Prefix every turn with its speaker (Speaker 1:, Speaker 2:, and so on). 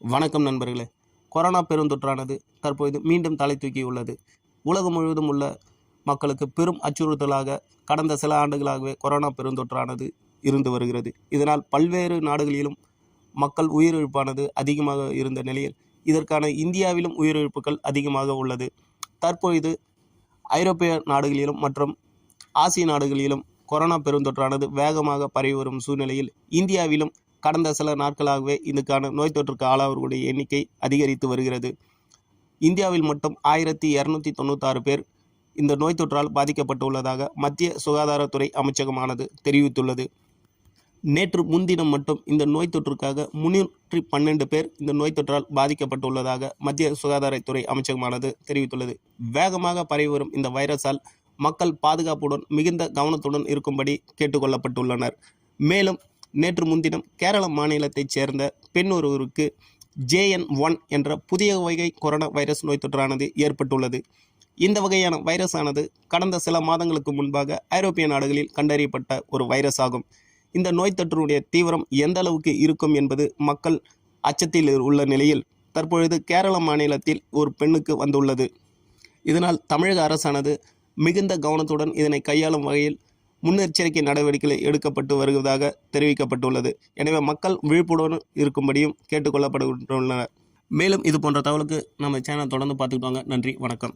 Speaker 1: வணக்கம் நண்பர்களே. கொரோனா பெருந்தொற்றானது தற்பொழுது மீண்டும் தலை தூக்கியுள்ளது உலகம் முழுவதும் உள்ள மக்களுக்கு பெரும் அச்சுறுத்தலாக கடந்த சில ஆண்டுகளாகவே கொரோனா பெருந்தொற்றானது இருந்து வருகிறது. இதனால் பல்வேறு நாடுகளிலும் மக்கள் உயிரிழப்பானது அதிகமாக இருந்த நிலையில் இதற்கான இந்தியாவிலும் உயிரிழப்புகள் அதிகமாக உள்ளது. தற்பொழுது ஐரோப்பிய நாடுகளிலும் மற்றும் ஆசிய நாடுகளிலும் கொரோனா பெருந்தொற்றானது வேகமாக பரவி வரும் சூழ்நிலையில் இந்தியாவிலும் கடந்த சில நாட்களாகவே இதுக்கான நோய் தொற்றுக்கு ஆளாவர்களுடைய எண்ணிக்கை அதிகரித்து வருகிறது. இந்தியாவில் மட்டும் ஆயிரத்தி இரநூத்தி தொண்ணூத்தாறு பேர் இந்த நோய் தொற்றால் பாதிக்கப்பட்டுள்ளதாக மத்திய சுகாதாரத்துறை அமைச்சகமானது தெரிவித்துள்ளது. நேற்று முன்தினம் மட்டும் இந்த நோய் தொற்றுக்காக முன்னூற்றி பன்னெண்டு பேர் இந்த நோய் தொற்றால் பாதிக்கப்பட்டுள்ளதாக மத்திய சுகாதாரத்துறை அமைச்சகமானது தெரிவித்துள்ளது. வேகமாக பரவி வரும் இந்த வைரஸால் மக்கள் பாதுகாப்புடன் மிகுந்த கவனத்துடன் இருக்கும்படி கேட்டுக்கொள்ளப்பட்டுள்ளனர். மேலும் நேற்று முன்தினம் கேரள மாநிலத்தைச் சேர்ந்த பெண் ஒருவருக்கு ஜேஎன் ஒன் என்ற புதிய வகை கொரோனா வைரஸ் நோய் தொற்றானது ஏற்பட்டுள்ளது. இந்த வகையான வைரஸானது கடந்த சில மாதங்களுக்கு முன்பாக ஐரோப்பிய நாடுகளில் கண்டறியப்பட்ட ஒரு வைரஸ் ஆகும் இந்த நோய் தொற்றினுடைய தீவிரம் எந்த அளவுக்கு இருக்கும் என்பது மக்கள் அச்சத்தில் உள்ள நிலையில் தற்பொழுது கேரள மாநிலத்தில் ஒரு பெண்ணுக்கு வந்துள்ளது. இதனால் தமிழக அரசானது மிகுந்த கவனத்துடன் இதனை கையாளும் வகையில் முன்னெச்சரிக்கை நடவடிக்கைகள் எடுக்கப்பட்டு வருவதாக தெரிவிக்கப்பட்டுள்ளது. எனவே மக்கள் விழிப்புடன் இருக்கும்படியும் கேட்டுக்கொள்ளப்படுகின்றனர். மேலும் இது போன்ற தகவலுக்கு நம்ம சேனல் தொடர்ந்து பார்த்துக்கிட்டு வாங்க. நன்றி வணக்கம்.